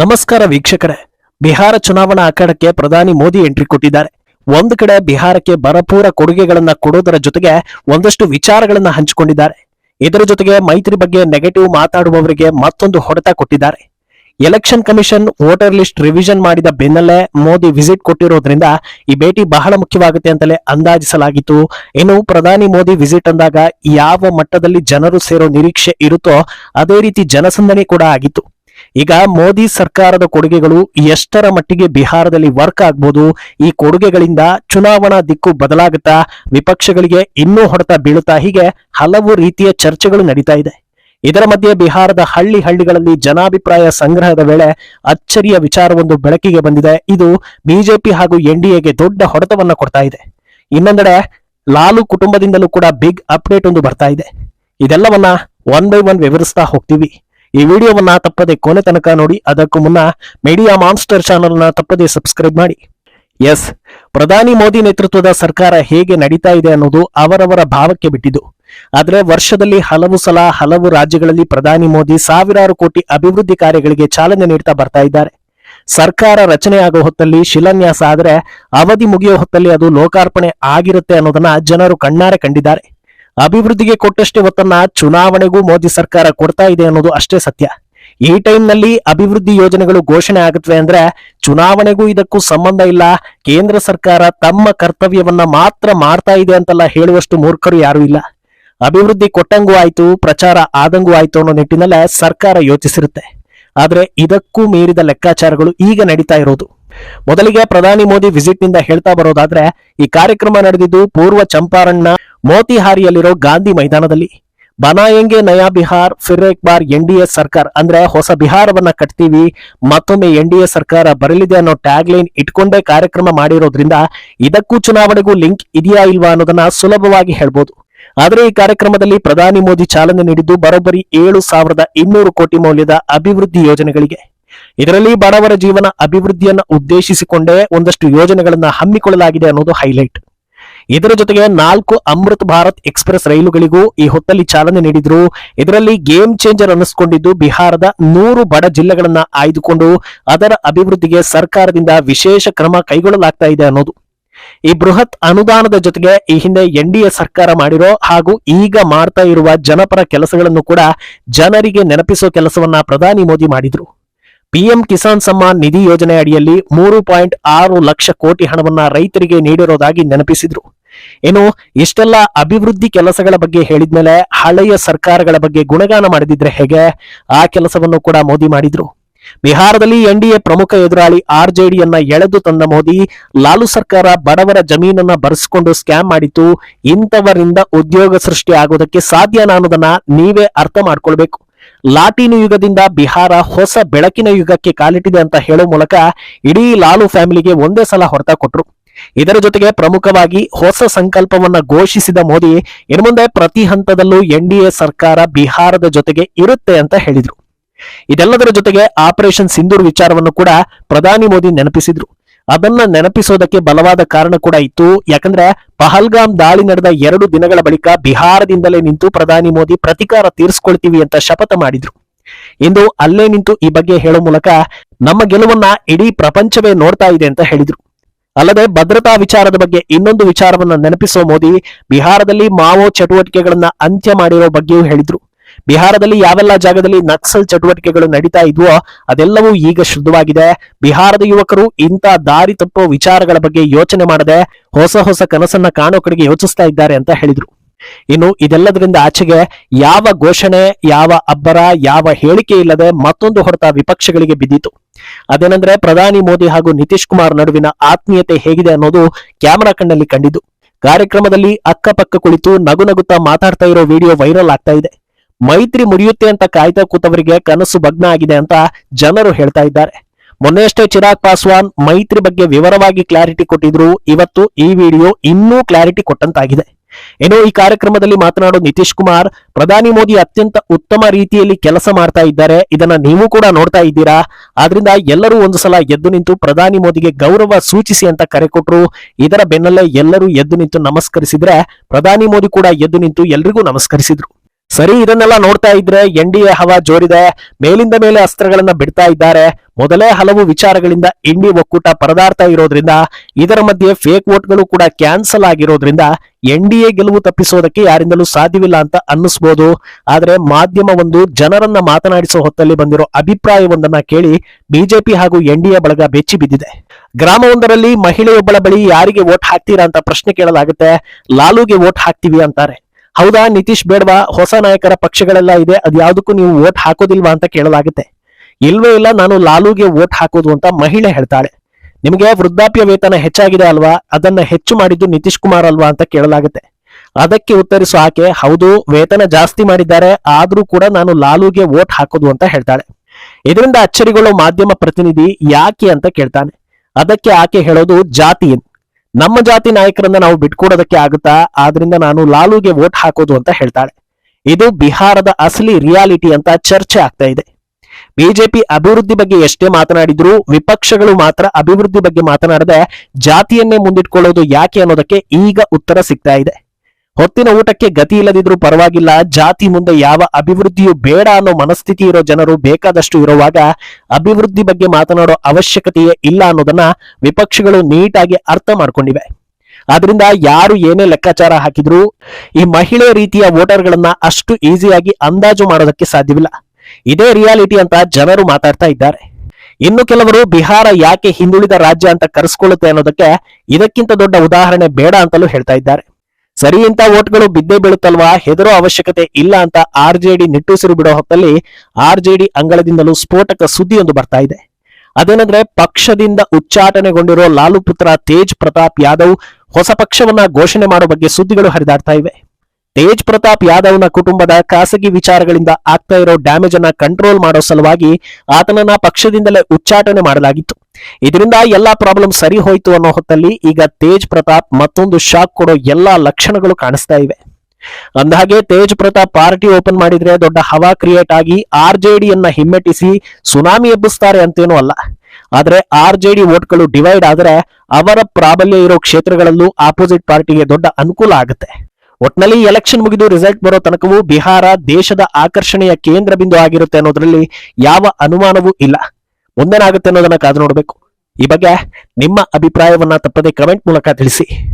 ನಮಸ್ಕಾರ ವೀಕ್ಷಕರೇ. ಬಿಹಾರ ಚುನಾವಣಾ ಅಖಾಡಕ್ಕೆ ಪ್ರಧಾನಿ ಮೋದಿ ಎಂಟ್ರಿ ಕೊಟ್ಟಿದ್ದಾರೆ. ಒಂದು ಕಡೆ ಬಿಹಾರಕ್ಕೆ ಭರಪೂರ ಕೊಡುಗೆಗಳನ್ನ ಕೊಡೋದರ ಜೊತೆಗೆ ಒಂದಷ್ಟು ವಿಚಾರಗಳನ್ನ ಹಂಚಿಕೊಂಡಿದ್ದಾರೆ. ಇದರ ಜೊತೆಗೆ ಮೈತ್ರಿ ಬಗ್ಗೆ ನೆಗೆಟಿವ್ ಮಾತಾಡುವವರಿಗೆ ಮತ್ತೊಂದು ಹೊಡೆತ ಕೊಟ್ಟಿದ್ದಾರೆ. Election commission voter list revision ಮಾಡಿದ ಬೆನ್ನಲ್ಲೇ ಮೋದಿ ವಿಸಿಟ್ ಕೊಟ್ಟಿರೋದ್ರಿಂದ ಈ ಭೇಟಿ ಬಹಳ ಮುಖ್ಯವಾಗುತ್ತೆ ಅಂತಲೇ ಅಂದಾಜಿಸಲಾಗಿತ್ತು. ಇನ್ನು ಪ್ರಧಾನಿ ಮೋದಿ ವಿಸಿಟ್ ಅಂದಾಗ ಯಾವ ಮಟ್ಟದಲ್ಲಿ ಜನರು ಸೇರೋ ನಿರೀಕ್ಷೆ ಇರುತ್ತೋ ಅದೇ ರೀತಿ ಜನಸಂದಣಿ ಕೂಡ ಆಗಿತ್ತು. ಈಗ ಮೋದಿ ಸರ್ಕಾರದ ಕೊಡುಗೆಗಳು ಎಷ್ಟರ ಮಟ್ಟಿಗೆ ಬಿಹಾರದಲ್ಲಿ ವರ್ಕ್ ಆಗ್ಬೋದು, ಈ ಕೊಡುಗೆಗಳಿಂದ ಚುನಾವಣಾ ದಿಕ್ಕು ಬದಲಾಗುತ್ತಾ, ವಿಪಕ್ಷಗಳಿಗೆ ಇನ್ನೂ ಹೊಡೆತ ಬೀಳುತ್ತಾ, ಹೀಗೆ ಹಲವು ರೀತಿಯ ಚರ್ಚೆಗಳು ನಡೀತಾ ಇದೆ. ಇದರ ಮಧ್ಯೆ ಬಿಹಾರದ ಹಳ್ಳಿ ಹಳ್ಳಿಗಳಲ್ಲಿ ಜನಾಭಿಪ್ರಾಯ ಸಂಗ್ರಹದ ವೇಳೆ ಅಚ್ಚರಿಯ ವಿಚಾರವೊಂದು ಬೆಳಕಿಗೆ ಬಂದಿದೆ. ಇದು ಬಿಜೆಪಿ ಹಾಗೂ ಎನ್ಡಿಎಗೆ ದೊಡ್ಡ ಹೊಡೆತವನ್ನ ಕೊಡ್ತಾ ಇದೆ. ಇನ್ನೊಂದೆಡೆ ಲಾಲು ಕುಟುಂಬದಿಂದಲೂ ಕೂಡ ಬಿಗ್ ಅಪ್ಡೇಟ್ ಒಂದು ಬರ್ತಾ ಇದೆ. ಇದೆಲ್ಲವನ್ನ ಒನ್ ಬೈ ಒನ್ ವಿವರಿಸ್ತಾ ಹೋಗ್ತೀವಿ. ಈ ವಿಡಿಯೋವನ್ನ ತಪ್ಪದೆ ಕೊನೆ ತನಕ ನೋಡಿ, ಅದಕ್ಕೂ ಮುನ್ನ ಮೀಡಿಯಾ ಮಾನ್ಸ್ಟರ್ ಚಾನೆಲ್ನ ತಪ್ಪದೆ ಸಬ್ಸ್ಕ್ರೈಬ್ ಮಾಡಿ. ಎಸ್ ಪ್ರಧಾನಿ ಮೋದಿ ನೇತೃತ್ವದ ಸರ್ಕಾರ ಹೇಗೆ ನಡೀತಾ ಇದೆ ಅನ್ನೋದು ಅವರವರ ಭಾವಕ್ಕೆ ಬಿಟ್ಟಿದ್ದು. ಆದರೆ ವರ್ಷದಲ್ಲಿ ಹಲವು ಸಲ ಹಲವು ರಾಜ್ಯಗಳಲ್ಲಿ ಪ್ರಧಾನಿ ಮೋದಿ ಸಾವಿರಾರು ಕೋಟಿ ಅಭಿವೃದ್ಧಿ ಕಾರ್ಯಗಳಿಗೆ ಚಾಲನೆ ನೀಡ್ತಾ ಬರ್ತಾ ಇದ್ದಾರೆ. ಸರ್ಕಾರ ರಚನೆ ಹೊತ್ತಲ್ಲಿ ಶಿಲಾನ್ಯಾಸ ಆದರೆ ಅವಧಿ ಮುಗಿಯೋ ಹೊತ್ತಲ್ಲಿ ಅದು ಲೋಕಾರ್ಪಣೆ ಆಗಿರುತ್ತೆ ಅನ್ನೋದನ್ನ ಜನರು ಕಣ್ಣಾರೆ ಕಂಡಿದ್ದಾರೆ. ಅಭಿವೃದ್ಧಿಗೆ ಕೊಟ್ಟಷ್ಟೇ ಒತ್ತನ್ನ ಚುನಾವಣೆಗೂ ಮೋದಿ ಸರ್ಕಾರ ಕೊಡ್ತಾ ಇದೆ ಅನ್ನೋದು ಅಷ್ಟೇ ಸತ್ಯ. ಈ ಟೈಮ್ನಲ್ಲಿ ಅಭಿವೃದ್ಧಿ ಯೋಜನೆಗಳು ಘೋಷಣೆ ಆಗುತ್ತವೆ ಅಂದ್ರೆ ಚುನಾವಣೆಗೂ ಇದಕ್ಕೂ ಸಂಬಂಧ ಇಲ್ಲ. ಕೇಂದ್ರ ಸರ್ಕಾರ ತಮ್ಮ ಕರ್ತವ್ಯವನ್ನ ಮಾತ್ರ ಮಾಡ್ತಾ ಇದೆ ಅಂತೆಲ್ಲ ಹೇಳುವಷ್ಟು ಮೂರ್ಖರು ಯಾರು ಇಲ್ಲ. ಅಭಿವೃದ್ಧಿ ಕೊಟ್ಟಂಗೂ ಆಯ್ತು, ಪ್ರಚಾರ ಆದಂಗೂ ಆಯ್ತು ಅನ್ನೋ ನಿಟ್ಟಿನಲ್ಲೇ ಸರ್ಕಾರ ಯೋಚಿಸಿರುತ್ತೆ. ಆದ್ರೆ ಇದಕ್ಕೂ ಮೀರಿದ ಲೆಕ್ಕಾಚಾರಗಳು ಈಗ ನಡೀತಾ ಇರೋದು. ಮೊದಲಿಗೆ ಪ್ರಧಾನಿ ಮೋದಿ ವಿಸಿಟ್ನಿಂದ ಹೇಳ್ತಾ ಬರೋದಾದ್ರೆ, ಈ ಕಾರ್ಯಕ್ರಮ ನಡೆದಿದ್ದು ಪೂರ್ವ ಚಂಪಾರಣ್ಣ ಮೋತಿಹಾರಿಯಲ್ಲಿರೋ ಗಾಂಧಿ ಮೈದಾನದಲ್ಲಿ. ಬನಾಯಂಗೆ ನಯಾ ಬಿಹಾರ್ ಫಿರ್ ಬಾರ್ ಎನ್ ಡಿ ಸರ್ಕಾರ. ಅಂದ್ರೆ ಹೊಸ ಬಿಹಾರವನ್ನ ಕಟ್ತೀವಿ, ಮತ್ತೊಮ್ಮೆ ಎನ್ ಡಿ ಸರ್ಕಾರ ಬರಲಿದೆ ಅನ್ನೋ ಟ್ಯಾಗ್ ಲೈನ್ ಇಟ್ಕೊಂಡೇ ಕಾರ್ಯಕ್ರಮ ಮಾಡಿರೋದ್ರಿಂದ ಇದಕ್ಕೂ ಚುನಾವಣೆಗೂ ಲಿಂಕ್ ಇದೆಯಾ ಇಲ್ವಾ ಅನ್ನೋದನ್ನ ಸುಲಭವಾಗಿ ಹೇಳ್ಬೋದು. ಆದ್ರೆ ಈ ಕಾರ್ಯಕ್ರಮದಲ್ಲಿ ಪ್ರಧಾನಿ ಮೋದಿ ಚಾಲನೆ ನೀಡಿದ್ದು ಬರೋಬ್ಬರಿ ಏಳು ಸಾವಿರದ ಇನ್ನೂರು ಕೋಟಿ ಮೌಲ್ಯದ ಅಭಿವೃದ್ಧಿ ಯೋಜನೆಗಳಿಗೆ. ಇದರಲ್ಲಿ ಬಡವರ ಜೀವನ ಅಭಿವೃದ್ಧಿಯನ್ನ ಉದ್ದೇಶಿಸಿಕೊಂಡೇ ಒಂದಷ್ಟು ಯೋಜನೆಗಳನ್ನ ಹಮ್ಮಿಕೊಳ್ಳಲಾಗಿದೆ ಅನ್ನೋದು ಹೈಲೈಟ್. ಇದರ ಜೊತೆಗೆ ನಾಲ್ಕು ಅಮೃತ್ ಭಾರತ್ ಎಕ್ಸ್ಪ್ರೆಸ್ ರೈಲುಗಳಿಗೂ ಈ ಹೊತ್ತಲ್ಲಿ ಚಾಲನೆ ನೀಡಿದ್ರು. ಇದರಲ್ಲಿ ಗೇಮ್ ಚೇಂಜರ್ ಅನ್ನಿಸ್ಕೊಂಡಿದ್ದು ಬಿಹಾರದ ನೂರು ಬಡ ಜಿಲ್ಲೆಗಳನ್ನ ಆಯ್ದುಕೊಂಡು ಅದರ ಅಭಿವೃದ್ಧಿಗೆ ಸರ್ಕಾರದಿಂದ ವಿಶೇಷ ಕ್ರಮ ಕೈಗೊಳ್ಳಲಾಗ್ತಾ ಇದೆ ಅನ್ನೋದು. ಈ ಬೃಹತ್ ಅನುದಾನದ ಜೊತೆಗೆ ಈ ಹಿಂದೆ ಎನ್ ಡಿ ಸರ್ಕಾರ ಮಾಡಿರೋ ಹಾಗೂ ಈಗ ಮಾಡ್ತಾ ಇರುವ ಜನಪರ ಕೆಲಸಗಳನ್ನು ಕೂಡ ಜನರಿಗೆ ನೆನಪಿಸೋ ಕೆಲಸವನ್ನ ಪ್ರಧಾನಿ ಮೋದಿ ಮಾಡಿದ್ರು. ಪಿಎಂ ಕಿಸಾನ್ ಸಮ್ಮಾನ್ ನಿಧಿ ಯೋಜನೆ ಅಡಿಯಲ್ಲಿ ಮೂರು ಪಾಯಿಂಟ್ ಆರು ಲಕ್ಷ ಕೋಟಿ ಹಣವನ್ನ ರೈತರಿಗೆ ನೀಡಿರೋದಾಗಿ ನೆನಪಿಸಿದ್ರು. ಏನು ಇಷ್ಟೆಲ್ಲ ಅಭಿವೃದ್ಧಿ ಕೆಲಸಗಳ ಬಗ್ಗೆ ಹೇಳಿದ್ಮೇಲೆ ಹಳೆಯ ಸರ್ಕಾರಗಳ ಬಗ್ಗೆ ಗುಣಗಾನ ಮಾಡಿದ್ರೆ ಹೇಗೆ? ಆ ಕೆಲಸವನ್ನು ಕೂಡ ಮೋದಿ ಮಾಡಿದ್ರು. ಬಿಹಾರದಲ್ಲಿ ಎನ್ಡಿಎ ಪ್ರಮುಖ ಎದುರಾಳಿ ಆರ್ಜೆಡಿಯನ್ನ ಎಳೆದು ತಂದ ಮೋದಿ ಲಾಲು ಸರ್ಕಾರ ಬಡವರ ಜಮೀನನ್ನ ಬರೆಸಿಕೊಂಡು ಸ್ಕ್ಯಾಮ್ ಮಾಡಿತು ಇಂಥವರಿಂದ ಉದ್ಯೋಗ ಸೃಷ್ಟಿ ಆಗೋದಕ್ಕೆ ಸಾಧ್ಯನಾ ಅನ್ನೋದನ್ನ ನೀವೇ ಅರ್ಥ ಮಾಡ್ಕೊಳ್ಬೇಕು. ಲಾಟಿನು ಯುಗದಿಂದ ಬಿಹಾರ ಹೊಸ ಬೆಳಕಿನ ಯುಗಕ್ಕೆ ಕಾಲಿಟ್ಟಿದೆ ಅಂತ ಹೇಳೋ ಮೂಲಕ ಇಡೀ ಲಾಲು ಫ್ಯಾಮಿಲಿಗೆ ಒಂದೇ ಸಲ ಹೊರತ ಕೊಟ್ರು. ಇದರ ಜೊತೆಗೆ ಪ್ರಮುಖವಾಗಿ ಹೊಸ ಸಂಕಲ್ಪವನ್ನ ಘೋಷಿಸಿದ ಮೋದಿ, ಇನ್ನು ಮುಂದೆ ಪ್ರತಿ ಹಂತದಲ್ಲೂ ಎನ್ಡಿಎ ಸರ್ಕಾರ ಬಿಹಾರದ ಜೊತೆಗೆ ಇರುತ್ತೆ ಅಂತ ಹೇಳಿದ್ರು. ಇದೆಲ್ಲದರ ಜೊತೆಗೆ ಆಪರೇಷನ್ ಸಿಂಧೂರ್ ವಿಚಾರವನ್ನು ಕೂಡ ಪ್ರಧಾನಿ ಮೋದಿ ನೆನಪಿಸಿದ್ರು. ಅದನ್ನ ನೆನಪಿಸೋದಕ್ಕೆ ಬಲವಾದ ಕಾರಣ ಕೂಡ ಇತ್ತು. ಯಾಕಂದ್ರೆ ಪಹಲ್ಗಾಮ್ ದಾಳಿ ನಡೆದ ಎರಡು ದಿನಗಳ ಬಳಿಕ ಬಿಹಾರದಿಂದಲೇ ನಿಂತು ಪ್ರಧಾನಿ ಮೋದಿ ಪ್ರತಿಕಾರ ತೀರಿಸಿಕೊಳ್ತೀವಿ ಅಂತ ಶಪಥ ಮಾಡಿದ್ರು. ಇಂದು ಅಲ್ಲೇ ನಿಂತು ಈ ಬಗ್ಗೆ ಹೇಳೋ ಮೂಲಕ ನಮ್ಮ ಗೆಲುವನ್ನ ಇಡೀ ಪ್ರಪಂಚವೇ ನೋಡ್ತಾ ಇದೆ ಅಂತ ಹೇಳಿದ್ರು. ಅಲ್ಲದೆ ಭದ್ರತಾ ವಿಚಾರದ ಬಗ್ಗೆ ಇನ್ನೊಂದು ವಿಚಾರವನ್ನ ನೆನಪಿಸುವ ಮೋದಿ, ಬಿಹಾರದಲ್ಲಿ ಮಾವೋ ಚಟುವಟಿಕೆಗಳನ್ನ ಅಂತ್ಯ ಮಾಡಿರೋ ಬಗ್ಗೆಯೂ ಹೇಳಿದ್ರು. ಬಿಹಾರದಲ್ಲಿ ಯಾವೆಲ್ಲ ಜಾಗದಲ್ಲಿ ನಕ್ಸಲ್ ಚಟುವಟಿಕೆಗಳು ನಡೀತಾ ಇದ್ವೋ ಅದೆಲ್ಲವೂ ಈಗ ಶುದ್ಧವಾಗಿದೆ. ಬಿಹಾರದ ಯುವಕರು ಇಂಥ ದಾರಿ ತಪ್ಪೋ ವಿಚಾರಗಳ ಬಗ್ಗೆ ಯೋಚನೆ ಮಾಡದೆ ಹೊಸ ಹೊಸ ಕನಸನ್ನ ಕಾಣೋ ಕಡೆಗೆ ಯೋಚಿಸ್ತಾ ಇದ್ದಾರೆ ಅಂತ ಹೇಳಿದ್ರು. ಇನ್ನು ಇದೆಲ್ಲದರಿಂದ ಆಚೆಗೆ ಯಾವ ಘೋಷಣೆ, ಯಾವ ಅಬ್ಬರ, ಯಾವ ಹೇಳಿಕೆ ಇಲ್ಲದೆ ಮತ್ತೊಂದು ಹೊಡೆತ ವಿಪಕ್ಷಗಳಿಗೆ ಬಿದ್ದಿತು ಅದೇನೆಂದ್ರೆ ಪ್ರಧಾನಿ ಮೋದಿ ಹಾಗೂ ನಿತೀಶ್ ಕುಮಾರ್ ನಡುವಿನ ಆತ್ಮೀಯತೆ ಹೇಗಿದೆ ಅನ್ನೋದು ಕ್ಯಾಮೆರಾ ಕಣ್ಣಲ್ಲಿ ಕಂಡಿದ್ದು. ಕಾರ್ಯಕ್ರಮದಲ್ಲಿ ಅಕ್ಕಪಕ್ಕ ಕುಳಿತು ನಗು ನಗುತ್ತಾ ಮಾತಾಡ್ತಾ ಇರೋ ವಿಡಿಯೋ ವೈರಲ್ ಆಗ್ತಾ ಇದೆ. ಮೈತ್ರಿ ಮುರಿಯುತ್ತೆ ಅಂತ ಕಾಯ್ತಾ ಕೂತವರಿಗೆ ಕನಸು ಭಗ್ನ ಆಗಿದೆ ಅಂತ ಜನರು ಹೇಳ್ತಾ ಇದ್ದಾರೆ. ಮೊನ್ನೆಯಷ್ಟೇ ಚಿರಾಗ್ ಪಾಸ್ವಾನ್ ಮೈತ್ರಿ ಬಗ್ಗೆ ವಿವರವಾಗಿ ಕ್ಲಾರಿಟಿ ಕೊಟ್ಟಿದ್ರು. ಇವತ್ತು ಈ ವಿಡಿಯೋ ಇನ್ನೂ ಕ್ಲಾರಿಟಿ ಕೊಟ್ಟಂತಾಗಿದೆ. ಏನೋ ಈ ಕಾರ್ಯಕ್ರಮದಲ್ಲಿ ಮಾತನಾಡೋ ನಿತೀಶ್ ಕುಮಾರ್, ಪ್ರಧಾನಿ ಮೋದಿ ಅತ್ಯಂತ ಉತ್ತಮ ರೀತಿಯಲ್ಲಿ ಕೆಲಸ ಮಾಡ್ತಾ ಇದ್ದಾರೆ. ಇದನ್ನ ನೀವು ಕೂಡ ನೋಡ್ತಾ ಇದ್ದೀರಾ? ಆದ್ರಿಂದ ಎಲ್ಲರೂ ಒಂದು ಸಲ ಎದ್ದು ನಿಂತು ಪ್ರಧಾನಿ ಮೋದಿಗೆ ಗೌರವ ಸೂಚಿಸಿ ಅಂತ ಕರೆ ಕೊಟ್ರು. ಇದರ ಬೆನ್ನಲ್ಲೇ ಎಲ್ಲರೂ ಎದ್ದು ನಿಂತು ನಮಸ್ಕರಿಸಿದ್ರೆ ಪ್ರಧಾನಿ ಮೋದಿ ಕೂಡ ಎದ್ದು ನಿಂತು ಎಲ್ರಿಗೂ ನಮಸ್ಕರಿಸಿದ್ರು. ಸರಿ, ಇದನ್ನೆಲ್ಲ ನೋಡ್ತಾ ಇದ್ರೆ ಎನ್ ಡಿ ಎ ಹವಾ ಜೋರಿದೆ. ಮೇಲಿಂದ ಮೇಲೆ ಅಸ್ತ್ರಗಳನ್ನ ಬಿಡ್ತಾ ಇದ್ದಾರೆ. ಮೊದಲೇ ಹಲವು ವಿಚಾರಗಳಿಂದ ಇಂಡಿ ಒಕ್ಕೂಟ ಪರದಾರ್ಥ ಇರೋದ್ರಿಂದ, ಇದರ ಮಧ್ಯೆ ಫೇಕ್ ವೋಟ್ಗಳು ಕೂಡ ಕ್ಯಾನ್ಸಲ್ ಆಗಿರೋದ್ರಿಂದ ಎನ್ ಡಿ ಎ ಗೆಲುವು ತಪ್ಪಿಸೋದಕ್ಕೆ ಯಾರಿಂದಲೂ ಸಾಧ್ಯವಿಲ್ಲ ಅಂತ ಅನ್ನಿಸ್ಬೋದು. ಆದ್ರೆ ಮಾಧ್ಯಮ ಒಂದು ಜನರನ್ನ ಮಾತನಾಡಿಸೋ ಹೊತ್ತಲ್ಲಿ ಬಂದಿರೋ ಅಭಿಪ್ರಾಯವೊಂದನ್ನ ಕೇಳಿ ಬಿಜೆಪಿ ಹಾಗೂ ಎನ್ ಡಿ ಎ ಬಳಗ ಬೆಚ್ಚಿ ಬಿದ್ದಿದೆ. ಗ್ರಾಮವೊಂದರಲ್ಲಿ ಮಹಿಳೆಯೊಬ್ಬಳ ಬಳಿ ಯಾರಿಗೆ ವೋಟ್ ಹಾಕ್ತೀರಾ ಅಂತ ಪ್ರಶ್ನೆ ಕೇಳಲಾಗುತ್ತೆ. ಲಾಲುಗೆ ವೋಟ್ ಹಾಕ್ತೀವಿ ಅಂತಾರೆ. ಹೌದಾ ನಿತೀಶ್ ಬೇಡವಾ? ಹೊಸ ನಾಯಕರ ಪಕ್ಷಗಳೆಲ್ಲ ಇದೆ ಅದ್ಯಾವುದಕ್ಕೂ ನೀವು ಓಟ್ ಹಾಕೋದಿಲ್ವಾ ಅಂತ ಕೇಳಲಾಗುತ್ತೆ. ಇಲ್ವೇ ಇಲ್ಲ, ನಾನು ಲಾಲುಗೆ ಓಟ್ ಹಾಕೋದು ಅಂತ ಮಹಿಳೆ ಹೇಳ್ತಾಳೆ. ನಿಮಗೆ ವೃದ್ಧಾಪ್ಯ ವೇತನ ಹೆಚ್ಚಾಗಿದೆ ಅಲ್ವಾ? ಅದನ್ನ ಹೆಚ್ಚು ಮಾಡಿದ್ದು ನಿತೀಶ್ ಕುಮಾರ್ ಅಲ್ವಾ ಅಂತ ಕೇಳಲಾಗುತ್ತೆ. ಅದಕ್ಕೆ ಉತ್ತರಿಸುವ ಆಕೆ, ಹೌದು, ವೇತನ ಜಾಸ್ತಿ ಮಾಡಿದ್ದಾರೆ, ಆದ್ರೂ ಕೂಡ ನಾನು ಲಾಲುಗೆ ಓಟ್ ಹಾಕೋದು ಅಂತ ಹೇಳ್ತಾಳೆ. ಇದರಿಂದ ಅಚ್ಚರಿಗೊಳ್ಳೋ ಮಾಧ್ಯಮ ಪ್ರತಿನಿಧಿ ಯಾಕೆ ಅಂತ ಕೇಳ್ತಾನೆ. ಅದಕ್ಕೆ ಆಕೆ ಹೇಳೋದು ಜಾತಿ ನಮ್ಮ ಜಾತಿ ನಾಯಕರನ್ನ ನಾವು ಬಿಟ್ಕೊಡೋದಕ್ಕೆ ಆಗುತ್ತಾ? ಆದ್ರಿಂದ ನಾನು ಲಾಲುಗೆ ವೋಟ್ ಹಾಕೋದು ಅಂತ ಹೇಳ್ತಾಳೆ. ಇದು ಬಿಹಾರದ ಅಸಲಿ ರಿಯಾಲಿಟಿ ಅಂತ ಚರ್ಚೆ ಆಗ್ತಾ ಇದೆ. ಬಿಜೆಪಿ ಅಭಿವೃದ್ಧಿ ಬಗ್ಗೆ ಎಷ್ಟೇ ಮಾತನಾಡಿದ್ರು ವಿಪಕ್ಷಗಳು ಮಾತ್ರ ಅಭಿವೃದ್ಧಿ ಬಗ್ಗೆ ಮಾತನಾಡದೆ ಜಾತಿಯನ್ನೇ ಮುಂದಿಟ್ಕೊಳ್ಳೋದು ಯಾಕೆ ಅನ್ನೋದಕ್ಕೆ ಈಗ ಉತ್ತರ ಸಿಗ್ತಾ ಇದೆ. ಹೊತ್ತಿನ ಊಟಕ್ಕೆ ಗತಿ ಇಲ್ಲದಿದ್ರೂ ಪರವಾಗಿಲ್ಲ. ಜಾತಿ ಮುಂದೆ ಯಾವ ಅಭಿವೃದ್ಧಿಯೂ ಬೇಡ ಅನ್ನೋ ಮನಸ್ಥಿತಿ ಇರೋ ಜನರು ಬೇಕಾದಷ್ಟು ಇರುವಾಗ ಅಭಿವೃದ್ಧಿ ಬಗ್ಗೆ ಮಾತನಾಡೋ ಅವಶ್ಯಕತೆಯೇ ಇಲ್ಲ ಅನ್ನೋದನ್ನ ವಿಪಕ್ಷಗಳು ನೀಟಾಗಿ ಅರ್ಥ ಮಾಡ್ಕೊಂಡಿವೆ. ಆದ್ರಿಂದ ಯಾರು ಏನೇ ಲೆಕ್ಕಾಚಾರ ಹಾಕಿದ್ರು ಈ ಮಹಿಳೆ ರೀತಿಯ ವೋಟರ್ಗಳನ್ನ ಅಷ್ಟು ಈಸಿಯಾಗಿ ಅಂದಾಜು ಮಾಡೋದಕ್ಕೆ ಸಾಧ್ಯವಿಲ್ಲ. ಇದೇ ರಿಯಾಲಿಟಿ ಅಂತ ಜನರು ಮಾತಾಡ್ತಾ ಇದ್ದಾರೆ. ಇನ್ನು ಕೆಲವರು ಬಿಹಾರ ಯಾಕೆ ಹಿಂದುಳಿದ ರಾಜ್ಯ ಅಂತ ಕರೆಸ್ಕೊಳ್ಳುತ್ತೆ ಅನ್ನೋದಕ್ಕೆ ಇದಕ್ಕಿಂತ ದೊಡ್ಡ ಉದಾಹರಣೆ ಬೇಡ ಅಂತಲೂ ಹೇಳ್ತಾ ಇದ್ದಾರೆ. ಸರಿ ಇಂತ ಓಟ್ಗಳು ಬಿದ್ದೇ ಬೀಳುತ್ತಲ್ವಾ? ಹೆದರೋ ಅವಶ್ಯಕತೆ ಇಲ್ಲ ಅಂತ ಆರ್ ಜೆ ಡಿ ನಿಟ್ಟುಸಿರು ಬಿಡೋ ಹೊತ್ತಲ್ಲಿ ಆರ್ ಜೆ ಡಿ ಅಂಗಳದಿಂದಲೂ ಸ್ಫೋಟಕ ಸುದ್ದಿಯೊಂದು ಬರ್ತಾ ಇದೆ. ಅದೇನಂದ್ರೆ ಪಕ್ಷದಿಂದ ಉಚ್ಚಾಟನೆಗೊಂಡಿರೋ ಲಾಲು ಪುತ್ರ ತೇಜ್ ಪ್ರತಾಪ್ ಯಾದವ್ ಹೊಸ ಪಕ್ಷವನ್ನ ಘೋಷಣೆ ಮಾಡೋ ಬಗ್ಗೆ ಸುದ್ದಿಗಳು ಹರಿದಾಡ್ತಾ ಇವೆ. ತೇಜ್ ಪ್ರತಾಪ್ ಯಾದವ್ನ ಕುಟುಂಬದ ಖಾಸಗಿ ವಿಚಾರಗಳಿಂದ ಆಗ್ತಾ ಇರೋ ಡ್ಯಾಮೇಜ್ ಅನ್ನ ಕಂಟ್ರೋಲ್ ಮಾಡೋ ಸಲುವಾಗಿ ಆತನನ್ನ ಪಕ್ಷದಿಂದಲೇ ಉಚ್ಚಾಟನೆ ಮಾಡಲಾಗಿತ್ತು. ಇದರಿಂದ ಎಲ್ಲಾ ಪ್ರಾಬ್ಲಮ್ ಸರಿ ಹೋಯ್ತು ಅನ್ನೋ ಹೊತ್ತಲ್ಲಿ ಈಗ ತೇಜ್ ಪ್ರತಾಪ್ ಮತ್ತೊಂದು ಶಾಕ್ ಕೊಡೋ ಎಲ್ಲಾ ಲಕ್ಷಣಗಳು ಕಾಣಿಸ್ತಾ ಇವೆ. ಅಂದಹಾಗೆ ತೇಜ್ ಪ್ರತಾಪ್ ಪಾರ್ಟಿ ಓಪನ್ ಮಾಡಿದ್ರೆ ದೊಡ್ಡ ಹವಾ ಕ್ರಿಯೇಟ್ ಆಗಿ ಆರ್ ಜೆ ಡಿಯನ್ನ ಹಿಮ್ಮೆಟ್ಟಿಸಿ ಸುನಾಮಿ ಎಬ್ಬಿಸ್ತಾರೆ ಅಂತೇನೂ ಅಲ್ಲ. ಆದ್ರೆ ಆರ್ ಜೆ ಡಿ ಓಟ್ಗಳು ಡಿವೈಡ್ ಆದ್ರೆ ಅವರ ಪ್ರಾಬಲ್ಯ ಇರೋ ಕ್ಷೇತ್ರಗಳಲ್ಲೂ ಆಪೋಸಿಟ್ ಪಾರ್ಟಿಗೆ ದೊಡ್ಡ ಅನುಕೂಲ ಆಗುತ್ತೆ. ಒಟ್ನಲ್ಲಿ ಎಲೆಕ್ಷನ್ ಮುಗಿದು ರಿಸಲ್ಟ್ ಬರೋ ತನಕವೂ ಬಿಹಾರ ದೇಶದ ಆಕರ್ಷಣೆಯ ಕೇಂದ್ರ ಬಿಂದು ಆಗಿರುತ್ತೆ ಅನ್ನೋದ್ರಲ್ಲಿ ಯಾವ ಅನುಮಾನವೂ ಇಲ್ಲ. ಮುಂದೇನಾಗುತ್ತೆ ಅನ್ನೋದನ್ನ ಕಾದು ನೋಡಬೇಕು. ಈ ಬಗ್ಗೆ ನಿಮ್ಮ ಅಭಿಪ್ರಾಯವನ್ನ ತಪ್ಪದೆ ಕಮೆಂಟ್ ಮೂಲಕ ತಿಳಿಸಿ.